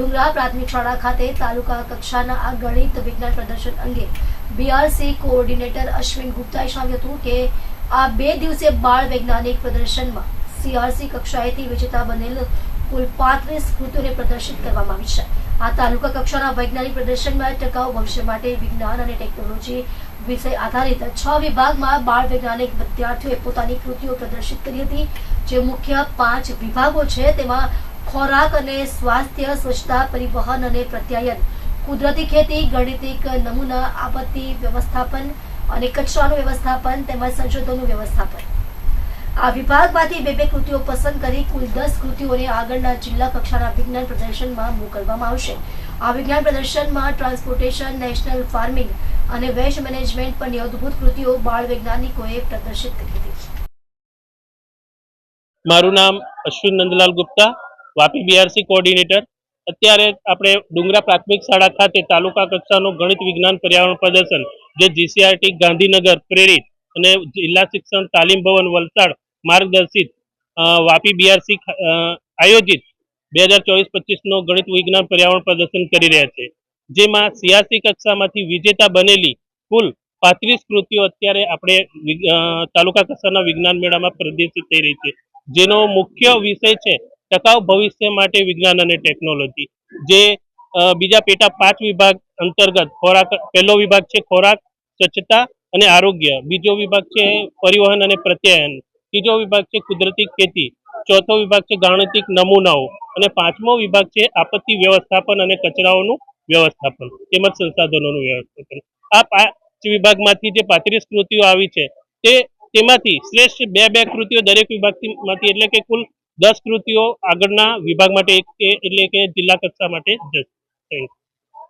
ડુંગરા પ્રાથમિક શાળા ખાતે તાલુકા કક્ષાના આ ગણિત વિજ્ઞાન પ્રદર્શન અંગે બીઆરસી કોઓર્ડિનેટર અશ્વિન ગુપ્તાએ જણાવ્યું હતું કે આ બે દિવસીય બાળ વૈજ્ઞાનિક પ્રદર્શનમાં સીઆરસી કક્ષાએથી વિજેતા બનેલ કુલ પાંત્રીસ કૃતિઓને પ્રદર્શિત કરવામાં આવી છે. આ તાલુકા કક્ષાના વૈજ્ઞાનિક પ્રદર્શનમાં ટકાઉ ભવિષ્ય માટે વિજ્ઞાન અને ટેકનોલોજી વિષય આધારિત છ વિભાગમાં બાળ વૈજ્ઞાનિક વિદ્યાર્થીઓએ પોતાની કૃતિઓ પ્રદર્શિત કરી હતી. જે મુખ્ય પાંચ વિભાગો છે, તેમાં ખોરાક અને સ્વાસ્થ્ય સ્વચ્છતા પરિવહન અને પ્રત્યાયન, કુદરતી ખેતી, ગણિતિક નમૂના, આપત્તિ વ્યવસ્થાપન અને કચરાનું વ્યવસ્થાપન તેમજ સંશોધનનું વ્યવસ્થાપન. આ વિભાગમાંથી બે બે કૃતિઓ પસંદ કરી કુલ દસ કૃતિઓને આગળના જિલ્લા કક્ષાના વિજ્ઞાન પ્રદર્શનમાં મોકલવામાં આવશે. આ વિજ્ઞાન પ્રદર્શનમાં ટ્રાન્સપોર્ટેશન, નેશનલ ફાર્મિંગ અને વેસ્ટ મેનેજમેન્ટ પરની અદ્ભુત કૃતિઓ બાળ વૈજ્ઞાનિકોએ પ્રદર્શિત કરી હતી. મારું નામ અશ્વિન નંદલાલ ગુપ્તા. વાપી બીઆરસી કોઓર્ડિનેટર અત્યારે આપણે ડુંગરા પ્રાથમિક શાળા ખાતે તાલુકા કક્ષાનું ગણિત વિજ્ઞાન પર્યાવરણ પ્રદર્શન, જે જીસીઆરટી ગાંધીનગર પ્રેરિત અને જિલ્લા શિક્ષણ તાલીમ ભવન વલસાડ માર્ગદર્શિત વાપી બીઆરસી આયોજિત બે હજાર ચોવીસ પચીસનો ગણિત વિજ્ઞાન પર્યાવરણ પ્રદર્શન કરી રહ્યા છે. જેમાં સિયાસી કક્ષામાંથી વિજેતા બનેલી કુલ પાંત્રીસ કૃતિઓ અત્યારે આપણે તાલુકા કક્ષાના વિજ્ઞાન મેળામાં પ્રદર્શિત થઈ રહી છે. જેનો મુખ્ય વિષય છે ટકાઉ ભવિષ્ય માટે વિજ્ઞાન અને ટેકનોલોજી જે બીજા પેટા પાંચ વિભાગ અંતર્ગત ખોરાક, પહેલો વિભાગ છે ખોરાક, સ્વચ્છતા અને આરોગ્ય. બીજો વિભાગ છે પરિવહન અને પ્રત્યાયન. ત્રીજો વિભાગ છે કુદરતી ખેતી. ચોથો વિભાગ છે ગાણિતિક નમૂનાઓ. અને પાંચમો વિભાગ છે આપત્તિ વ્યવસ્થાપન અને કચરાઓનું વ્યવસ્થાપન. તેમજ સંસાધનોનું વ્યવસ્થાપન. આ પાંચ વિભાગમાંથી જે પાંત્રીસ કૃતિઓ આવી છે, તે તેમાંથી શ્રેષ્ઠ બે બે કૃતિઓ દરેક વિભાગથી માંથી એટલે કે કુલ દસ કૃતિઓ આગળના વિભાગ માટે એટલે કે જિલ્લા કક્ષા માટે જશે.